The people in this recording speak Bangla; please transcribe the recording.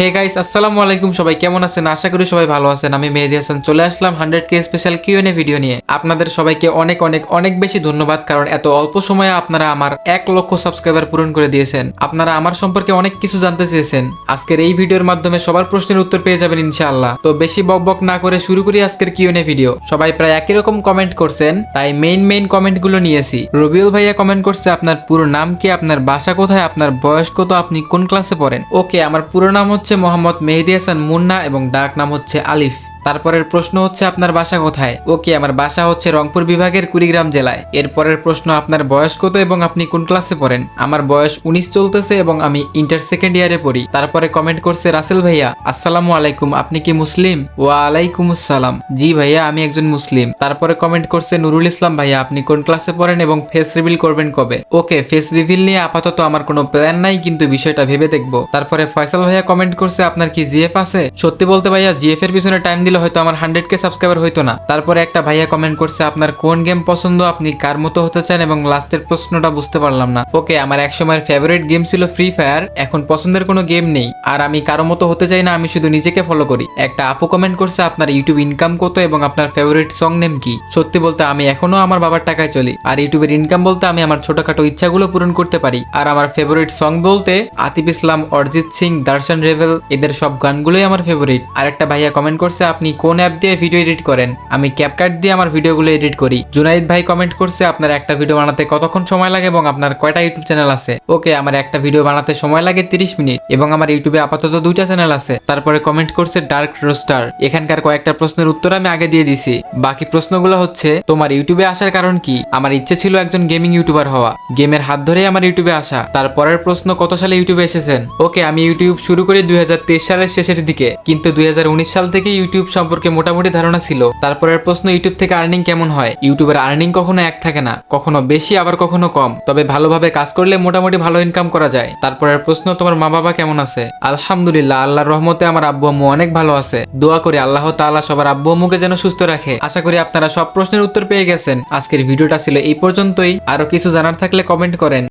হে গাইস আসসালামু আলাইকুম সবাই, কেমন আছেন? আশা করি সবাই ভালো আছেন। আমি মেহেদি হাসান, চলে আসলাম hundred K special Q N A video নিয়ে। আপনাদের সবাইকে অনেক অনেক অনেক বেশি ধন্যবাদ, কারণ এত অল্প সময়ে আপনারা আমার এক লক্ষ সাবস্ক্রাইবার পূরণ করে দিয়েছেন। আপনারা আমার সম্পর্কে অনেক কিছু জানতে চেয়েছেন। আজকের এই ভিডিওর মাধ্যমে সবার প্রশ্নের উত্তর পেয়ে যাবেন ইনশাআল্লাহ। তো বেশি বক বক না করে শুরু করি আজকের কিউএনএ ভিডিও সবাই প্রায় একই রকম কমেন্ট করছেন, তাই মেইন মেইন কমেন্টগুলো নিয়েছি। রবিউল ভাইয়া কমেন্ট করছে, আপনার পুরো নাম কি, আপনার বাসা কোথায়, আপনার বয়স কত, আপনি কোন ক্লাসে পড়েন? ওকে আমার পুরো নাম হচ্ছে মোহাম্মদ মেহেদি হাসান মুন্না এবং ডাক নাম হচ্ছে আলিফ। তারপরের প্রশ্ন হচ্ছে আপনার বাসা কোথায়? ওকে, আমার বাসা হচ্ছে রংপুর বিভাগের কুড়িগ্রাম জেলায়। এরপরের প্রশ্ন, আপনার বয়স কত এবং আপনি কোন ক্লাসে পড়েন? আমার বয়স উনিশ চলতেছে এবং আমি ইন্টার সেকেন্ড ইয়ারে পড়ি। তারপরে কমেন্ট করছে রাসেল ভাইয়া, আসসালামু আলাইকুম, আপনি কি মুসলিম? ওয়া আলাইকুম আসসালাম। জি ভাইয়া, আমি একজন মুসলিম। তারপরে কমেন্ট করছে, নুরুল ইসলাম ভাইয়া, আপনি কোন ক্লাসে পড়েন এবং ফেস রিভিল করবেন কবে? ওকে, ফেস রিভিল নিয়ে আপাতত আমার কোনো প্ল্যান নাই, কিন্তু বিষয়টা ভেবে দেখব। তারপরে ফয়সাল ভাইয়া কমেন্ট করছে, আপনার কি জিএফ আছে? সত্যি বলতে ভাইয়া, জিএফ এর পিছনে টাইম দিলে হয়তো আমার হান্ড্রেড কে সাবস্ক্রাইবার হইতো না। তারপরে একটা ভাইয়া কমেন্ট করছে, আপনার কোন গেম পছন্দ? আপনি কার মতো হতে চান? এবং লাস্টের প্রশ্নটা বুঝতে পারলাম না। ওকে আমার এক সময়ের ফেভারিট গেম ছিল ফ্রি ফায়ার এখন পছন্দের কোনো গেম নেই। আর আমি কারও মতো হতে চাই না, আমি শুধু নিজেকে ফলো করি। একটা আপু কমেন্ট করছে, আপনার ইউটিউব ইনকাম কত এবং আপনার ফেভারিট সং নেম কি? সত্যি বলতে, আমি এখনও আমার বাবার টাকায় চলি। আর ইউটিউবের ইনকাম বলতে, আমি আমার ছোটখাটো ইচ্ছাগুলো পূরণ করতে পারি। আর আমার ফেভারিট সং বলতে, আতিফ ইসলাম, অরিজিৎ সিং, দর্শন রেভেল, এদের সব গানগুলোই আমার ফেভারিট আর একটা ভাইয়া কমেন্ট করছে আপনি কোন অ্যাপ দিয়ে ভিডিও এডিট করেন? আমি ক্যাপকাট দিয়ে আমার ভিডিওগুলো এডিট করি। জুনাইদ ভাই কমেন্ট করছে, আপনার একটা ভিডিও বানাতে কতক্ষণ সময় লাগে এবং আপনার কয়টা ইউটিউব চ্যানেল আছে? ওকে, আমার একটা ভিডিও বানাতে সময় লাগে তিরিশ মিনিট এবং আমার ইউটিউবে আপাতত দুইটা চ্যানেল আছে। তারপরে কমেন্ট করছে ডার্ক রোস্টার এখানকার কয়েকটা প্রশ্নের উত্তর আমি আগে দিয়ে দিছি। বাকি প্রশ্নগুলো হচ্ছে, তোমার ইউটিউবে আসার কারণ কি? আমার ইচ্ছে ছিল একজন গেমিং ইউটিউবার হওয়া। গেমের হাত ধরেই আমার ইউটিউবে আসা। তারপরের প্রশ্ন, কত সালে ইউটিউবে এসেছেন? ওকে, আমি ইউটিউব শুরু করি দুই হাজার তেইশ সালের শেষের দিকে। কিন্তু দুই হাজার উনিশ সাল থেকে ইউটিউব সম্পর্কে মোটামুটি ধারণা ছিল। তারপরের প্রশ্ন, ইউটিউব থেকে আর্নিং কেমন হয়? ইউটিউবের আর্নিং কখনো এক থাকে না, কখনো বেশি, আবার কখনো কম। তবে ভালোভাবে কাজ করলে মোটামুটি ভালো ইনকাম করা যায়। তারপরের প্রশ্ন, তোমার মা বাবা কেমন আছে? আলহামদুলিল্লাহ, আল্লাহর রহমতে আমার আব্বু আম্মু অনেক ভালো আছে। দোয়া করি আল্লাহ তাআলা সবার আব্বু আম্মুকে যেন সুস্থ রাখে। আশা করি আপনারা সব প্রশ্নের উত্তর পেয়ে গেছেন। আজকের ভিডিওটা ছিল এই পর্যন্তই। আরও কিছু জানার থাকলে কমেন্ট করেন।